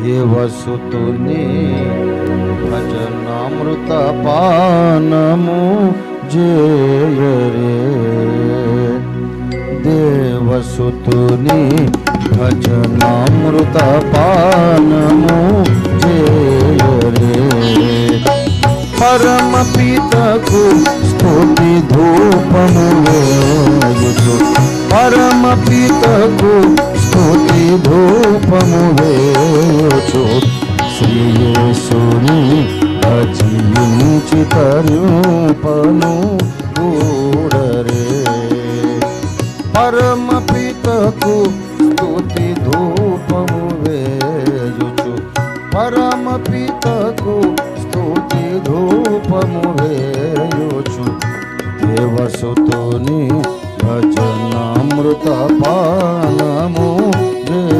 वसुतु नी भजनामृतपानमु जय रे। देवसुतुनि भजनामृतपानमु जय रे। परमपितकु स्तुति धूपनु परम వేయుచు ధూపము వేయచు శ్రీయేశుని భజించి తరుపను కూడరే. పరమ పితకు స్తుతి ధూపము వేయుచు. పరమ పితకు స్తుతి ధూపము వేయుచు. దేవసుతుని భజనామృత పానము mm.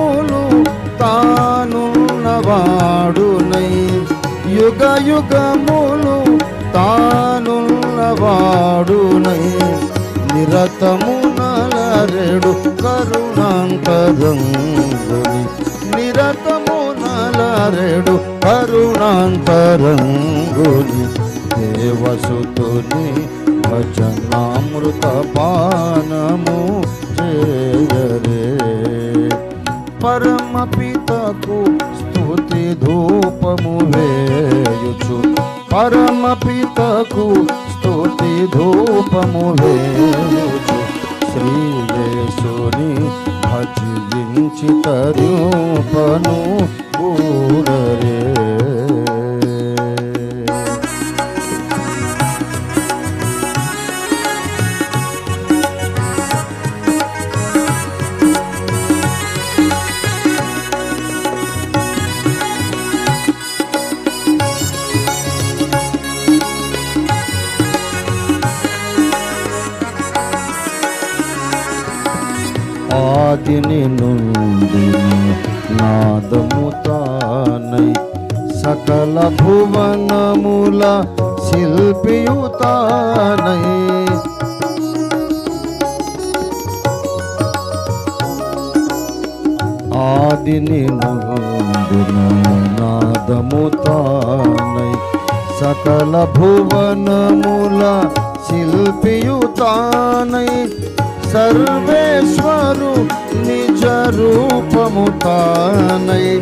యుగములు తానున్నవాడునై నిరతము నలరెడు కరుణాంతరంగుని. నిరతము నలరెడు కరుణాంతరంగుని. దేవసుతుని భజనామృత పానము చేయరే. పరమపితకు స్తుతి ధూపము వేయుచు. పరమ పితకు స్తుతి ధూపము వేయుచు. శ్రీ యేసుని భజించి తరూపను కూడరే ఆదిని నుండి నాదము తానై సకల భువనముల శిల్పియుతానై ఆదిని నుండి నాదము తానై సకల భువనముల శిల్పియుతానై సర్వేశ్వరు నిజ రూపము తానై.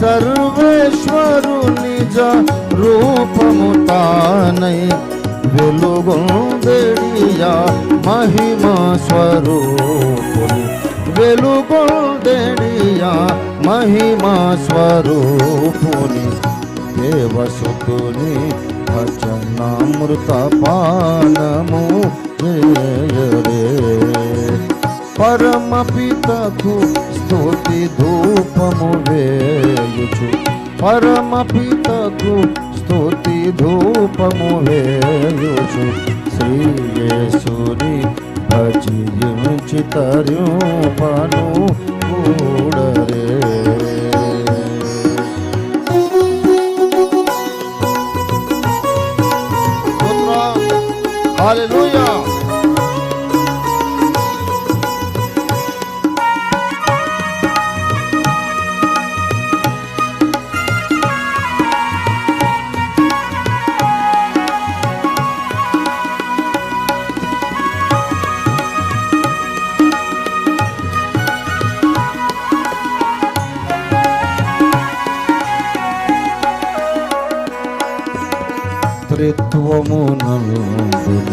సర్వేశ్వరు నిజ రూపము తానై. వెలుగొందెడియా మహిమా స్వరూపుని. వెలుగొందెడియా మహిమా స్వరూపుని. దేవసుతుని భజనామృత పానము జయరే పరమ పితకు స్తుతి ధూపము వేయుచు పరమ పితకు స్తుతి ధూపము వేయుచు శ్రీయేసుని భజించి తరుపను కూడరే హల్లెలూయా త్రిత్వమునందున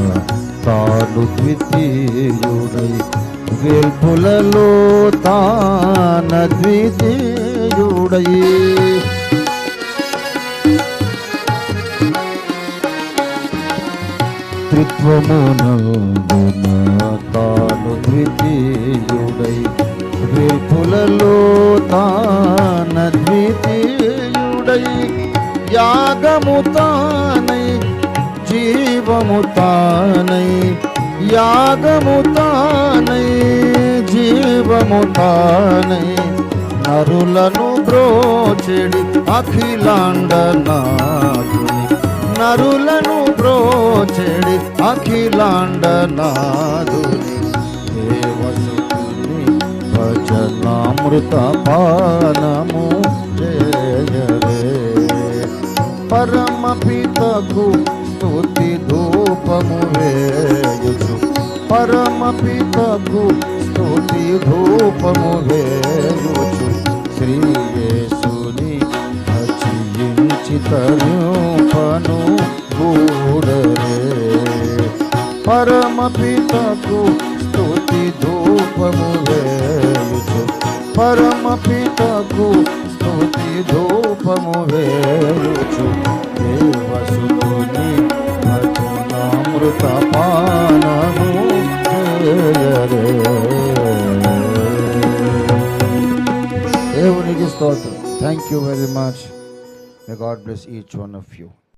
తాను ద్వితీయుడై. వెల్పులలో తాన ద్వితీయుడై. త్రిత్వమునందున తాను ద్వితీయుడై. వెల్పులలో తా యాగము తానై జీవము తానై నరులను బ్రోచెడి అఖిలాండనాథుని. నరులను బ్రోచెడి అఖిలాండ దేవసుని భజనామృత పానము జయరే పరమ పితకు స్తుతి ధూపము వేయుచు పరమ పితకు స్తుతి ధూపము వేయుచు శ్రీ యేసుని అచియించి తరుపను గూడరే. పరమ పితకు స్తుతి ధూపము వేయుచు పరమ పితకు స్తుతి ధూపము వేయుచు దేవసుని you very much. May God bless each one of you.